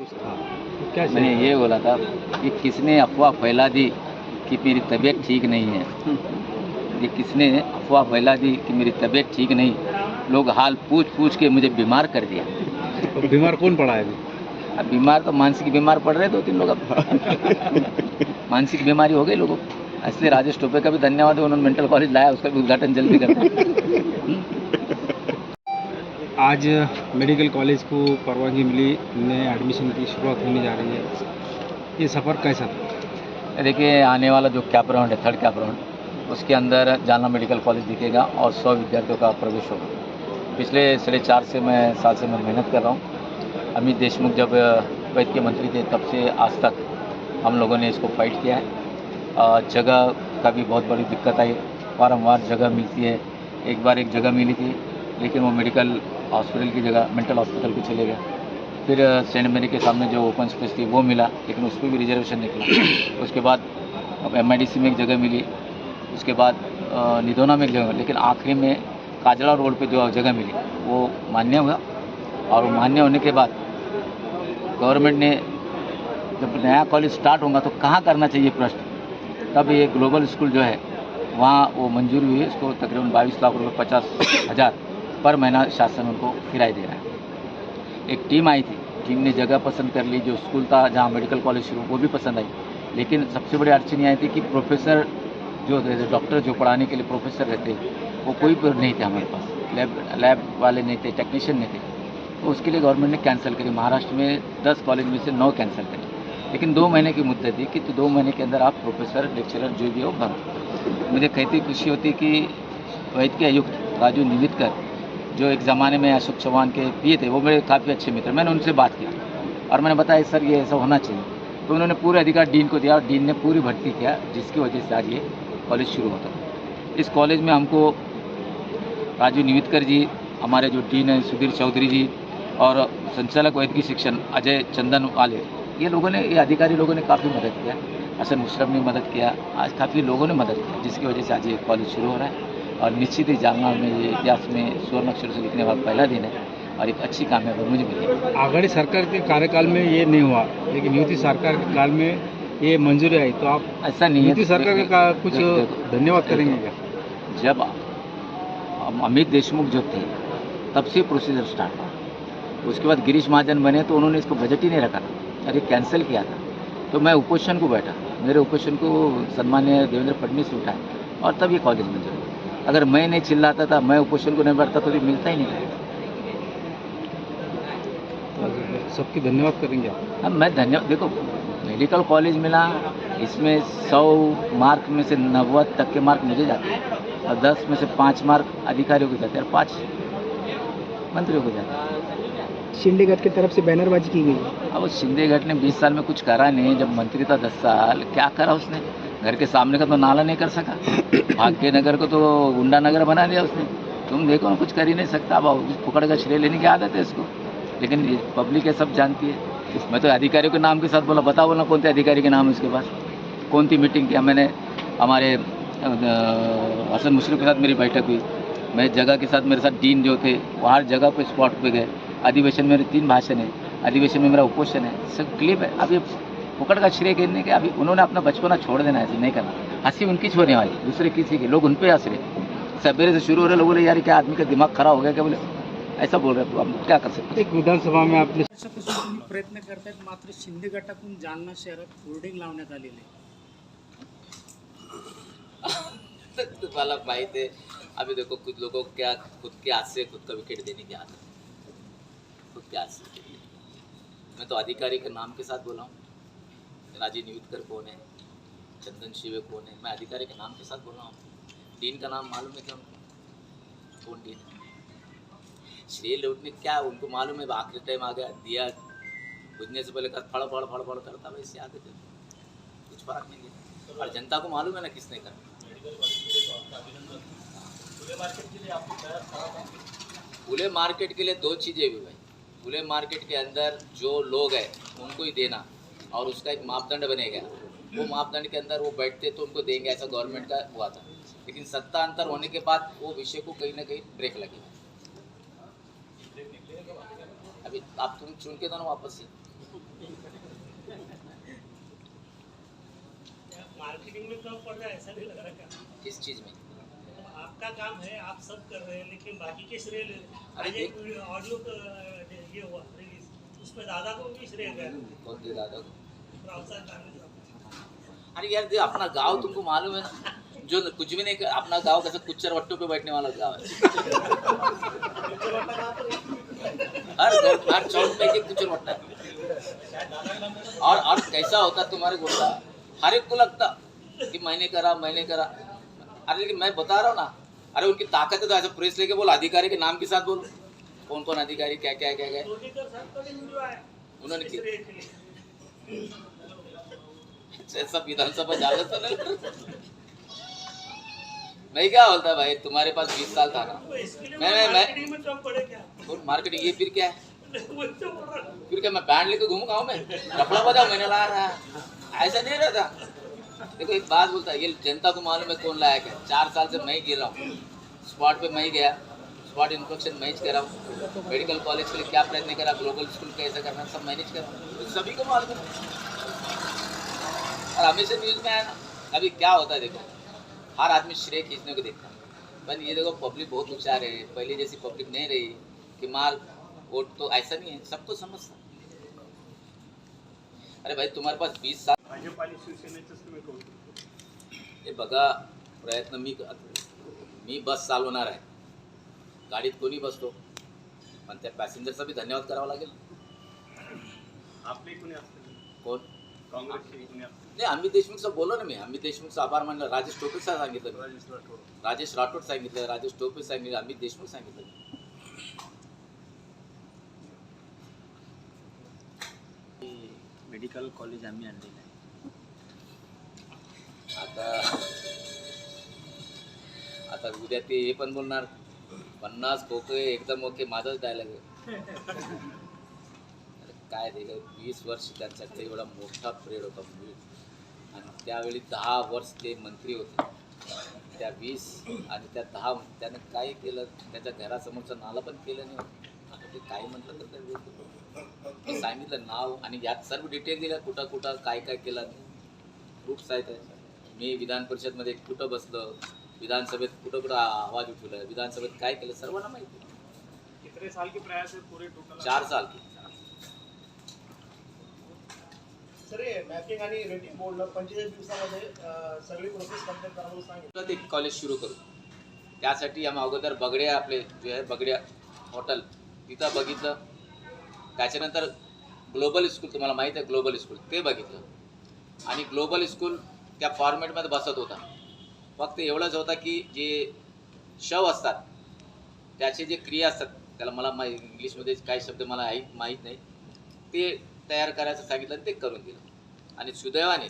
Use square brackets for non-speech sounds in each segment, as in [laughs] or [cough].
था तो मैंने ये बोला था कि किसने अफवाह फैला दी कि मेरी तबीयत ठीक नहीं है? ये किसने अफवाह फैला दी कि मेरी तबीयत ठीक नहीं? लोग हाल पूछ पूछ के मुझे बीमार कर दिया। तो बीमार कौन पड़ा है अब बीमार तो मानसिक बीमार पड़ रहे दो तीन लोग अब। मानसिक बीमारी हो गई लोगों को। इसलिए राजेश टोपे का भी धन्यवाद है उन्होंने मेंटल कॉलेज लाया उसका भी उद्घाटन जल्दी कर आज मेडिकल कॉलेज को परवानगी मिली, नए एडमिशन की शुरुआत होने जा रही है। ये सफ़र कैसा था? देखिए, आने वाला जो कैप राउंड है थर्ड कैप राउंड उसके अंदर जालना मेडिकल कॉलेज दिखेगा और सौ विद्यार्थियों का प्रवेश होगा। पिछले साढ़े चार से मैं, साल से मैं मेहनत कर रहा हूँ। अमित देशमुख जब, वैद्य के मंत्री थे, तब से आज तक हम लोगों ने इसको फाइट किया है। जगह का भी बहुत बड़ी दिक्कत आई। बारम्बार जगह मिलती है। एक बार एक जगह मिली थी, लेकिन वो मेडिकल हॉस्पिटल की जगह मेंटल हॉस्पिटल पे चले गए। फिर सेंट मेरी के सामने जो ओपन स्पेस थी, वो मिला, लेकिन उस पर भी रिजर्वेशन निकला। उसके बाद, अब एम में एक जगह मिली। उसके बाद निधोना में एक जगह लेकिन आखिरी में काजला रोड पे जो जगह मिली, वो मान्य हुआ। और मान्य होने के बाद, गवर्नमेंट ने, जब नया कॉलेज स्टार्ट होगा तो कहाँ करना चाहिए प्रश्न? तब ये ग्लोबल स्कूल जो है, वहाँ वो मंजूरी हुई है इसको तकरीबन बाईस लाख रुपये पचास हज़ार पर महीना शासन उनको किराया दे रहा है। एक टीम आई थी, टीम ने जगह पसंद कर ली, जो स्कूल था, जहाँ मेडिकल कॉलेज शुरू वो भी पसंद आई। लेकिन सबसे बड़ी अड़चन ये आई थी कि प्रोफेसर जो डॉक्टर, जो पढ़ाने के लिए प्रोफेसर रहते, वो कोई नहीं थे हमारे पास। लैब लैब वाले नहीं थे, टेक्नीशियन नहीं थे। तो उसके लिए गवर्नमेंट ने कैंसिल करी। महाराष्ट्र में दस कॉलेज में से नौ कैंसिल करी। लेकिन दो महीने की मुद्दत थी कि तो दो महीने के अंदर आप प्रोफेसर, लेक्चरर, जो भी हो बनो मुझे कहती खुशी होती कि वैद्य आयुक्त राजू निवितकर जो एक ज़माने में अशोक चौहान के पिए थे, वो मेरे काफ़ी अच्छे मित्र मैंने उनसे बात की और मैंने बताया, सर, ये ऐसा होना चाहिए। तो उन्होंने पूरे अधिकार डीन को दिया और डीन ने पूरी भर्ती किया, जिसकी वजह से आज ये कॉलेज शुरू होता इस कॉलेज में हमको राजू निवितकर जी, हमारे जो डीन हैं, सुधीर चौधरी जी और संचालक वैद्यकीय शिक्षण, अजय चंदन वाले ये लोगों ने, ये अधिकारी लोगों ने काफ़ी मदद किया। हसन मुशरफ ने मदद किया। आज काफ़ी लोगों ने मदद किया, जिसकी वजह से आज ये कॉलेज शुरू हो रहा है। और निश्चित ही जालना में ये इतिहास में स्वर्ण अक्षर से लिखने वाला पहला दिन है और एक अच्छी कामयाबी मुझे मिली आघाड़ी सरकार के कार्यकाल में ये नहीं हुआ लेकिन युति सरकार के काल में ये मंजूरी आई तो आप ऐसा नहीं है। युति सरकार का कुछ धन्यवाद करेंगे क्या? जब अमित देशमुख जो थे तब से प्रोसीजर स्टार्ट हुआ। उसके बाद गिरीश महाजन बने तो उन्होंने इसको बजट ही नहीं रखा था अरे कैंसिल किया था। तो मैं उपोषण को बैठा मेरे उपोषण को सम्मान्य देवेंद्र फडणवीस ने उठाया और तब ये कॉलेज मंजूर अगर मैं नहीं चिल्लाता था मैं उपोषण को नहीं बढ़ता तो ये मिलता ही नहीं था। तो सबकी धन्यवाद करेंगे आप। अब मैं धन्यवाद देखो मेडिकल कॉलेज मिला इसमें सौ मार्क में से नब्बे तक के मार्क मुझे जाते हैं। और दस में से पाँच मार्क अधिकारियों को जाते हैं और पाँच मंत्रियों को जाते हैं। शिंदे गट की तरफ़ से बैनरबाजी की गई। अब उस शिंदे गट ने 20 साल में कुछ करा नहीं जब मंत्री था 10 साल क्या करा उसने? घर के सामने का तो नाला नहीं कर सका। भाग्य नगर को तो गुंडा नगर बना दिया उसने। तुम देखो ना कुछ कर ही नहीं सकता। अब पकड़ का श्रेय लेने की आदत है इसको। लेकिन पब्लिक है सब जानती है। मैं तो अधिकारियों के नाम के साथ बोला बताओ बोला कौन से अधिकारी के नाम उसके पास? कौन सी मीटिंग किया मैंने हमारे अ, हसन मुशरफ के साथ मेरी बैठक हुई। मैं जगह के साथ मेरे साथ डीन जो थे वो हर जगह पे स्पॉट पे गए। अधिवेशन में मेरे तीन भाषण है। अधिवेशन में मेरा उपोषण है। सब क्लिप है। अब ये फुकड़ का श्रेय कहने के अभी उन्होंने अपना बचपना छोड़ देना ऐसे नहीं करना। हँसी उनकी छोड़ने वाली दूसरे किसी की लोग उन पे हंस रहे सवेरे से शुरू हो रहे लोग बोले यार क्या आदमी का दिमाग खराब हो गया क्या बोले? ऐसा बोल रहे तो हम क्या कर सकते एक विधानसभा में आपने प्रयत्न करतायत मात्र शिंदे गटातून जालना शहरात होर्डिंग लावण्यात आलेले तुम्हाला माहित है अभी देखो कुछ लोगों को क्या खुद के हाथ से खुद का विकेट देने की आदत खुद के हाथ से। मैं तो अधिकारी के नाम के साथ बोला हूँ। राजीव निवितकर कौन है? चंदन शिवे कौन है? मैं अधिकारी के नाम के साथ बोल रहा हूँ। डीन का नाम मालूम है क्या उनको? कौन डीन? है श्रेय लौटने क्या उनको मालूम है? आखिरी टाइम आ गया, दिया। बुझने से पहले कर, फड़ फड़ फड़ फड़, करता वैसे आदत है कुछ फ़र्क नहीं है। और जनता को मालूम है ना किसने करा? खुले मार्केट के लिए दो चीज़ें भी भाई। खुले मार्केट के अंदर जो लोग हैं, उनको ही देना। और उसका एक मापदंड बनेगा। वो मापदंड के अंदर वो बैठते तो उनको देंगे ऐसा गवर्नमेंट का हुआ था। लेकिन सत्ता अंतर होने के बाद वो विषय को कहीं ना कहीं ब्रेक लगेगा अभी आप तुम चुन के दो ना वापस से। मार्केटिंग में कम पड़ रहा है ऐसा नहीं लग रहा क्या? किस चीज़ में? आपका काम है आप सब कर रहे हैं लेकिन बाकी के श्रेय ले रहे हैं। अरे एक ऑडियो तो, ये हुआ रिलीज़ उसमें दादा को भी श्रेय गया कौन दादा को? अरे यार अपना गाँव तुमको मालूम है ना जो कुछ भी नहीं अपना गाँव कैसे कुच्चर वट्टों पे बैठने वाला गाँव है। हर घर, हर चौक पे एक कुचर वट्टा है। और और कैसा होता तुम्हारे गोटा हर एक को लगता कि मैंने करा मैंने करा। अरे लेकिन मैं बता रहा हूँ ना, अरे उनकी ताकत है तो ऐसे प्रेस लेके बोलो, अधिकारी के नाम के साथ बोलो। कौन कौन अधिकारी क्या क्या क्या क्या उन्होंने ऐसा विधानसभा जागा तो नहीं मैं क्या बोलता भाई? तुम्हारे पास बीस साल था ना। मैं- मैं- मैं- मार्केटिंग ये फिर क्या है? तो रहा हूँ। फिर क्या मैं बैंड लेके घूमू गाँव में? कपड़ा बजाओ मैंने ला रहा है। ऐसा नहीं रहता। देखो एक बात बोलता है ये जनता को मालूम है कौन लायक है। चार साल से मैं ही गिर रहा हूँ। स्पॉट पे मैं ही गया। स्पॉट इन्फेक्शन मैं ही करा हूँ। मेडिकल कॉलेज के लिए क्या प्रयत्न करा? ग्लोबल स्कूल कैसे करना सब मैनेज करा हूँ। तो सभी को मालूम है। और हमेशा न्यूज़ में आया ना अभी क्या होता है देखो हर आदमी श्रेय खींचने को देखता है। पर ये देखो पब्लिक बहुत होशियार है पहले जैसी पब्लिक नहीं रही कि मार वोट तो ऐसा नहीं है सब तो समझता अरे भाई तुम्हारे पास बीस साल भाजप आणि शिवसेनेचंच हे बघा प्रयत्न मी मी बस चालवणार आहे गाडीत कोणी बसतो पण त्या पॅसेंजरचा बी धन्यवाद करावा लागेल आपले कोणी असतील कोण? नाही अमित देशमुखचं बोललो ना मी. अमित देशमुखचा आभार मानलं. राजेश टोपे सांगितलं. राजेश राठोड. राजेश राठोड सांगितलं राजेश टोपे सांगितलं अमित देशमुख सांगितलं. मेडिकल कॉलेज आम्ही आणलेलं आहे. आता आता उद्या ते हे पण बोलणार. पन्नास खोके एकदम ओके माझाच डायलॉग आहे. [laughs] काय ते वीस वर्ष त्यांच्याकडे एवढा मोठा पिरियड होता मूवी आणि त्यावेळी दहा वर्ष ते मंत्री होते. त्या वीस आणि त्या दहा त्यानं काय केलं त्याच्या घरासमोरचं नाला पण केलं नाही आता ते काय म्हटलं तर त्या सांगितलं नाव आणि यात सर्व डिटेल दिलं कुठं कुठं काय काय केलं. प्रूफ्स आहेत. मी विधान परिषदमध्ये कुठं बसलो विधानसभेत कुठं कुठं आवाज उठवला विधानसभेत काय केलं सर्वांना माहिती. चार साल की. सर मॅपिंग आणि रेटिंग बोर्डला पंचेचाळीस दिवसामध्ये सगळी प्रोसेस कंप्लीट सांगितलं. ते कॉलेज सुरू करू. त्यासाठी आम्ही अगोदर बगड्या आपले जे आहे बगड्या हॉटेल तिथं बघितलं. त्याच्यानंतर ग्लोबल स्कूल तुम्हाला माहीत आहे ग्लोबल स्कूल ते बघितलं. आणि ग्लोबल स्कूल त्या फॉर्मॅटमध्ये बसत होता. फक्त एवढंच होतं की जे शव असतात त्याचे जे क्रिया असतात त्याला मला मा इंग्लिशमध्ये काही शब्द मला ऐक माहीत नाही. ते तयार करायचं सांगितलं आणि ते करून दिलं. आणि सुदैवाने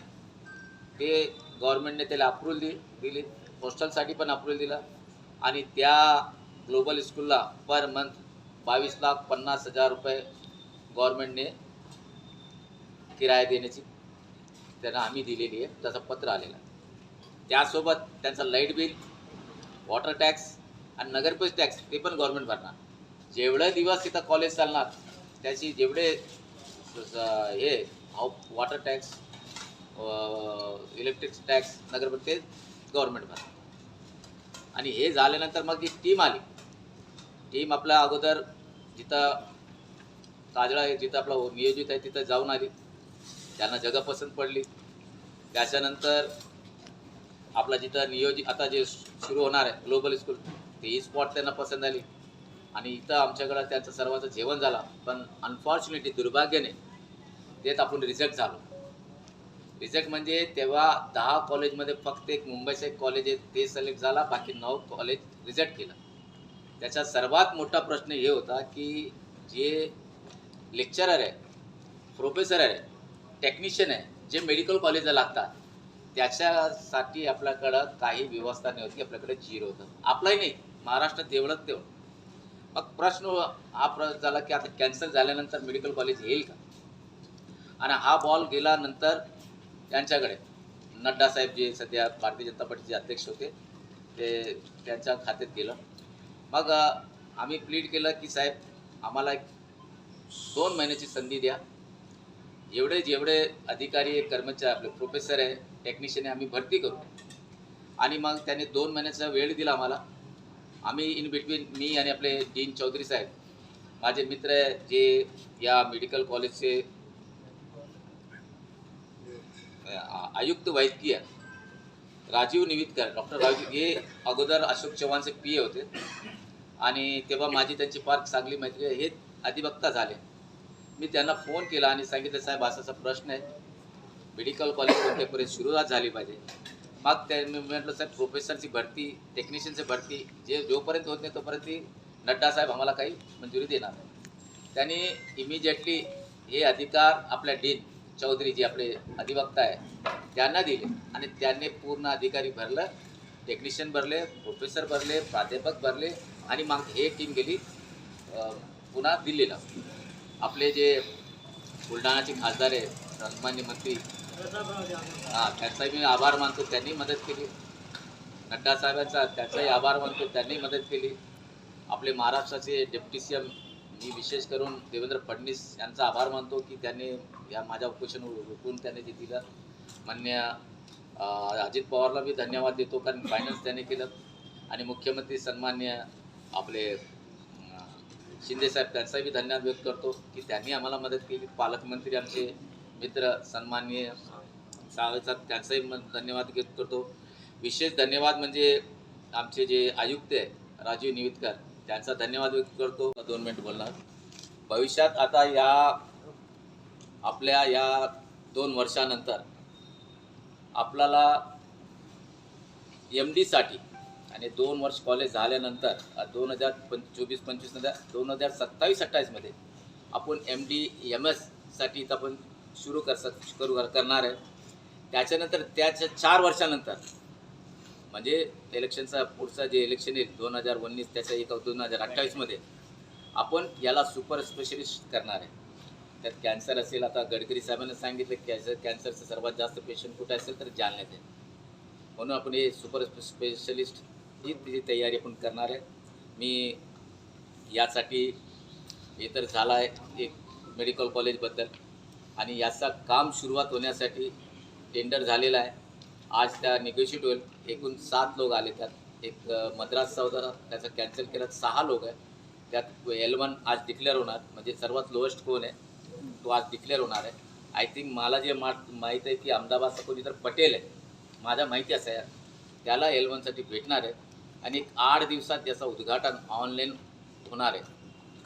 ते गव्हर्नमेंटने त्याला अप्रूव्हल दि दिली. हॉस्टेलसाठी पण अप्रूव्हल दिला. आणि त्या ग्लोबल स्कूलला पर मंथ बावीस लाख पन्नास हजार रुपये गव्हर्नमेंटने किराया देण्याची त्यांना आम्ही दिलेली आहे. त्याचं पत्र आलेलं आहे. त्यासोबत त्यांचं लाइट बिल वॉटर टॅक्स आणि नगरपरिषद टॅक्स ते पण गव्हर्नमेंट भरणार. जेवढे दिवस तिथं कॉलेज चालणार त्याची जेवढे हे वॉटर टॅक्स इलेक्ट्रिक टॅक्स नगरपती ते गव्हर्नमेंट भरणार आणि हे झाल्यानंतर मग जी टीम आली टीम आपल्या अगोदर जिथं काजळा आहे जिथं आपलं नियोजित आहे तिथं जाऊन आली. त्यांना जगं पसंत पडली. त्याच्यानंतर आपला जिथं नियोजित आता जे सुरू होणार आहे ग्लोबल स्कूल तेही स्पॉट त्यांना पसंत आली आणि इथं आमच्याकडं त्याचं सर्वांचं जेवण झालं पण अनफॉर्च्युनेटली दुर्भाग्याने तेच आपण रिजेक्ट झालो. रिजेक्ट म्हणजे तेव्हा दहा कॉलेजमध्ये फक्त एक मुंबईचं एक कॉलेज आहे ते सिलेक्ट झाला बाकी नऊ कॉलेज रिजेक्ट केलं. त्याचा सर्वात मोठा प्रश्न हे होता की जे लेक्चरर आहे प्रोफेसर आहे टेक्निशियन आहे जे मेडिकल कॉलेजला लागतात त्याच्यासाठी आपल्याकडं काही व्यवस्था नाही होती आपल्याकडे झिरो होतं. आपलाही नाही महाराष्ट्रात तेवढंच तेवढं. मग प्रश्न हा प्रश्न झाला की आता कॅन्सल झाल्यानंतर मेडिकल कॉलेज येईल का? आणि हा बॉल गेल्यानंतर त्यांच्याकडे नड्डा साहेब जे सध्या भारतीय जनता पार्टीचे अध्यक्ष होते ते त्यांच्या खात्यात गेलं. मग आम्ही प्लीड केलं की साहेब आम्हाला एक दोन महिन्याची संधी द्या. एवढे जेवढे अधिकारी कर्मचारी आपले प्रोफेसर आहे टेक्निशियन आहे आम्ही भरती करू. आणि मग त्याने दोन महिन्याचा वेळ दिला आम्हाला. आम्ही इन बिटवीन मी आणि आपले डीन चौधरी साहेब माझे मित्र आहे जे या मेडिकल कॉलेजचे आयुक्त वैद्यकीय राजीव निवितकर डॉक्टर राजीव हे अगोदर अशोक चव्हाणचे पी ए होते. आणि तेव्हा माझी त्यांची फार चांगली मैत्री आहे. हे अधिवक्ता झाले. मी त्यांना फोन केला आणि सांगितलं साहेब असा प्रश्न आहे. मेडिकल कॉलेज कोणत्यापर्यंत सुरुवात झाली पाहिजे? मग त्यांनी म्हटलं साहेब प्रोफेसरची भरती टेक्निशियनची भरती जे जोपर्यंत होत नाही तोपर्यंत ती नड्डा साहेब आम्हाला काही मंजुरी देणार नाही. त्यांनी इमिजिएटली हे अधिकार आपल्या डीन चौधरी जे आपले अधिवक्ता आहे त्यांना दिले आणि त्यांनी पूर्ण अधिकारी भरलं टेक्निशियन भरले प्रोफेसर भरले प्राध्यापक भरले आणि मग हे टीम गेली पुन्हा दिल्लीला. आपले जे बुलढाणाचे खासदार आहे सन्मान्य मंत्री हा त्याचाही मी आभार मानतो. त्यांनी मदत केली. नड्डा साहेबांचा त्याचाही आभार मानतो. त्यांनी मदत केली. आपले महाराष्ट्राचे डेप्युटी सी एम मी विशेष करून देवेंद्र फडणवीस यांचा आभार मानतो की त्यांनी या माझ्या उपोषण रोखून त्यांनी ते दिलं. मान्य अजित पवारला मी धन्यवाद देतो कारण फायनान्स त्याने केलं. आणि मुख्यमंत्री सन्मान्य आपले शिंदेसाहेब त्यांचाही मी धन्यवाद व्यक्त करतो की त्यांनी आम्हाला मदत केली. पालकमंत्री आमचे मित्र सन्माननीय सावेचा त्यांचाही धन्यवाद व्यक्त करतो. विशेष धन्यवाद म्हणजे आमचे जे आयुक्त आहे राजीव निवितकर त्यांचा धन्यवाद व्यक्त करतो. दोन मिनिट बोलणार. भविष्यात आता या आपल्या या दोन वर्षानंतर आपल्याला एम डीसाठी आणि दोन वर्ष कॉलेज झाल्यानंतर दोन हजार पं चोवीस पंचवीस दोन हजार सत्तावीस अठ्ठावीसमध्ये आपण एम डी एम एससाठी तर आपण सुरू कर सक करू करणार आहे. त्याच्यानंतर त्याच्या चार वर्षानंतर म्हणजे इलेक्शनचा पुढचा जे इलेक्शन येईल दोन हजार उन्नीस त्याच्या एक दोन हजार अठ्ठावीसमध्ये आपण याला सुपर स्पेशलिस्ट करणार आहे. त्यात कॅन्सर असेल आता गडकरी साहेबांनी सांगितलं कॅन्सर कॅन्सरचं सर्वात जास्त पेशंट कुठं असेल तर जालन्यात आहे. म्हणून आपण हे सुपर स्पेशलिस्ट ही तिची तयारी आपण करणार आहे. मी यासाठी हे तर झाला आहे एक मेडिकल कॉलेजबद्दल आणि याचा काम सुरुवात होण्यासाठी टेंडर झालेला आहे. आज त्या निगोशिएट होईल. एकूण सात लोक आले त्यात. एक मद्रासचा होता. त्याचा कॅन्सल केला सहा लोक आहे त्यात एल वन आज डिक्लेअर होणार. म्हणजे सर्वात लोएस्ट कोण आहे? तो आज डिक्लेअर होणार आहे. आय थिंक मला जे मा माहीत आहे की अहमदाबादचा कोणी तर पटेल आहे. माझ्या माहिती असं आहे. त्याला एल वनसाठी भेटणार आहे. आणि एक आठ दिवसात त्याचं उद्घाटन ऑनलाईन होणार आहे.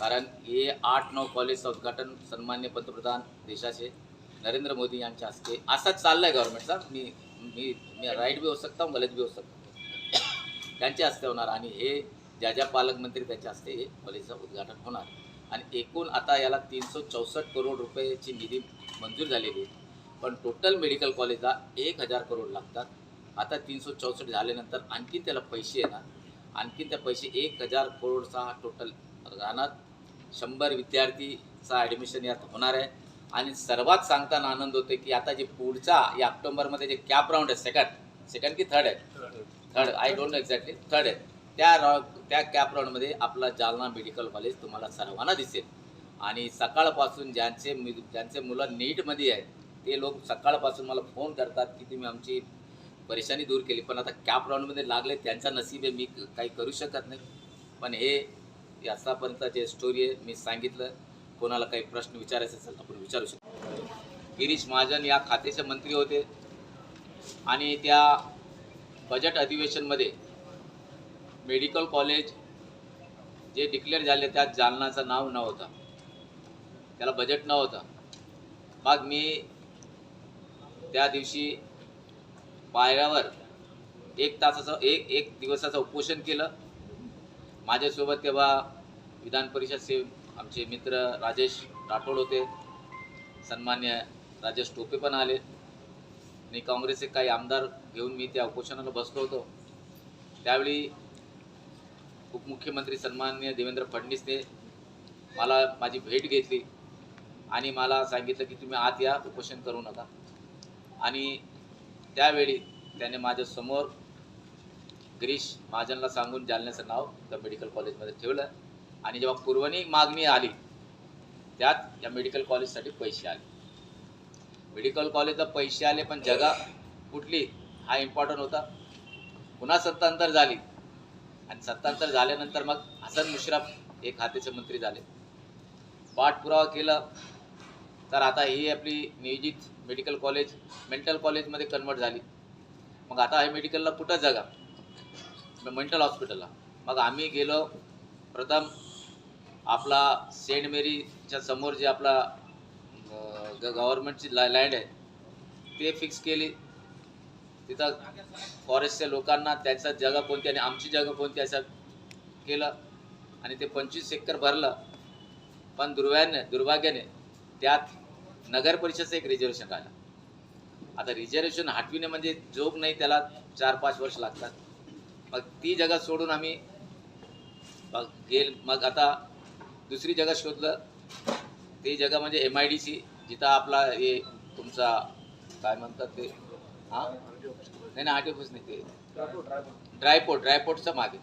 कारण हे आठ नऊ कॉलेजचं उद्घाटन सन्मान्य पंतप्रधान देशाचे नरेंद्र मोदी यांच्या हस्ते. असाच चाललं आहे गव्हर्नमेंटचा मी मी मी राईट बी हो सकता गलत बी हो सकता त्यांच्या हस्ते होणार आणि हे ज्या ज्या पालकमंत्री त्यांच्या हस्ते हे कॉलेजचं उद्घाटन होणार. आणि एकूण आता याला तीनशे चौसष्ट करोड रुपयाची निधी मंजूर झालेली आहे. पण टोटल मेडिकल कॉलेजला एक हजार करोड लागतात. आता तीनशे चौसष्ट झाल्यानंतर आणखी त्याला पैसे येणार. आणखी त्या पैसे एक हजार करोडचा हा टोटल राहणार शंभर विद्यार्थीचा ॲडमिशन यात होणार आहे. आणि सर्वात सांगताना आनंद होतो की आता जे पुढचा या ऑक्टोबरमध्ये जे कॅप राऊंड आहे सेकंड सेकंड की थर्ड आहे? Third I don't know exactly third आहे. त्या रॉ त्या कॅप राऊंडमध्ये आपला जालना मेडिकल कॉलेज तुम्हाला सर्वांना दिसेल. आणि सकाळपासून ज्यांचे मि- ज्यांचे मुलं नीटमध्ये आहेत ते लोक सकाळपासून मला फोन करतात की तुम्ही आमची परेशानी दूर केली. पण आता कॅप राऊंडमध्ये लागले त्यांचा नसीब आहे मी काही करू शकत नाही. पण हे हे आतापर्यंत जे स्टोरी आहे मी सांगितलं. कोणाला काही प्रश्न विचारायचे असेल आपण विचारू शकतो. गिरीश महाजन या खात्याचे मंत्री होते. आणि त्या बजेट अधिवेशनमध्ये मेडिकल कॉलेज जे डिक्लेअर झाले त्यात जालनाचं नाव नव्हतं. त्याला बजेट नव्हतं. मग मी त्या दिवशी पायऱ्यावर एक तासाचं एक एक दिवसाचं उपोषण केलं. माझ्यासोबत तेव्हा विधान परिषदचे आमचे मित्र राजेश राठोड होते. सन्मान्य राजेश टोपे पण आले. आणि काँग्रेसचे काही आमदार घेऊन मी त्या उपोषणाला बसलो होतो. त्यावेळी उपमुख्यमंत्री सन्मान्य देवेंद्र फडणवीसने मला माझी भेट घेतली आणि मला सांगितलं की तुम्ही आत या उपोषण करू नका. आणि त्यावेळी त्याने माझ्यासमोर गिरीश महाजनला सांगून जालन्याचं नाव त्या मेडिकल कॉलेजमध्ये ठेवलं. आणि जेव्हा पुरवणी मागणी आली त्यात या मेडिकल कॉलेजसाठी पैसे आले. मेडिकल कॉलेजला पैसे आले पण जगा कुठली? हा इम्पॉर्टंट होता. पुन्हा सत्तांतर झाली. आणि सत्तांतर झाल्यानंतर मग हसन मुश्रफ हे खात्याचे मंत्री झाले. पाठपुरावा केला. तर आता ही आपली नियोजित मेडिकल कॉलेज मेंटल कॉलेजमध्ये कन्वर्ट झाली. मग आता हे मेडिकलला कुठं जगा? मेंटल हॉस्पिटलला मग आम्ही गेलो प्रथम आपला सेंट मेरीच्या समोर जे आपला गव्हर्नमेंटची लँड आहे ते फिक्स केली. तिथं फॉरेस्टच्या लोकांना त्याचा जगा कोणती आणि आमची जागा कोणती असं केलं आणि ते पंचवीस एकर भरलं. पण दुर्व्याने दुर्भाग्याने त्यात नगर परिषदचं एक रिझर्वेशन आलं आता रिझर्वेशन हटविणे म्हणजे जोग नाही त्याला चार पाच वर्ष लागतात. मग ती जगा सोडून आम्ही मग गेल मग आता दुसरी जगा शोधलं ती जगा म्हणजे एम आय डी सी जिथं आपला हे तुमचा काय म्हणतात ते हां? नाही नाही आर टी ऑफिस नाही ते. ड्रायपोर्ट ड्रायपोर्टच्या मागे.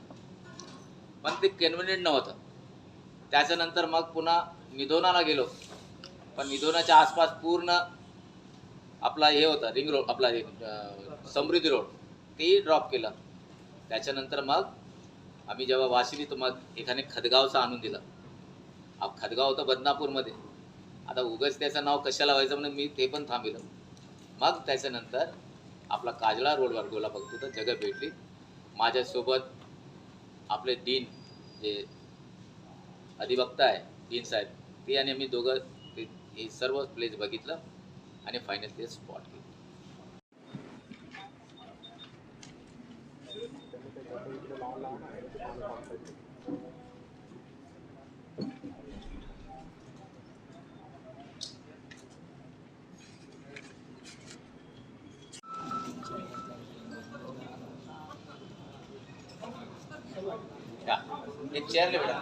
पण ते कन्व्हिनियंट नव्हतं. त्याच्यानंतर मग पुन्हा निधोनाला गेलो. पण निधोनाच्या आसपास पूर्ण आपला हे होता रिंग रोड आपला समृद्धी रोड तेही ड्रॉप केलं. त्याच्यानंतर मग आम्ही जेव्हा वाशिली तर मग एकाने खदगावचं आणून दिलं. खदगाव होतं बदनापूरमध्ये. आता उगच त्याचं नाव कशाला व्हायचं म्हणून मी ते पण थांबिलं. मग त्याच्यानंतर आपला काजळा रोडवर गोला बघतो तर जगं भेटली. माझ्यासोबत आपले डीन जे अधिवक्ता आहे डीन साहेब ते आणि मी दोघं ते हे सर्व प्लेस बघितलं आणि फायनल ते स्पॉट சேர்ல விட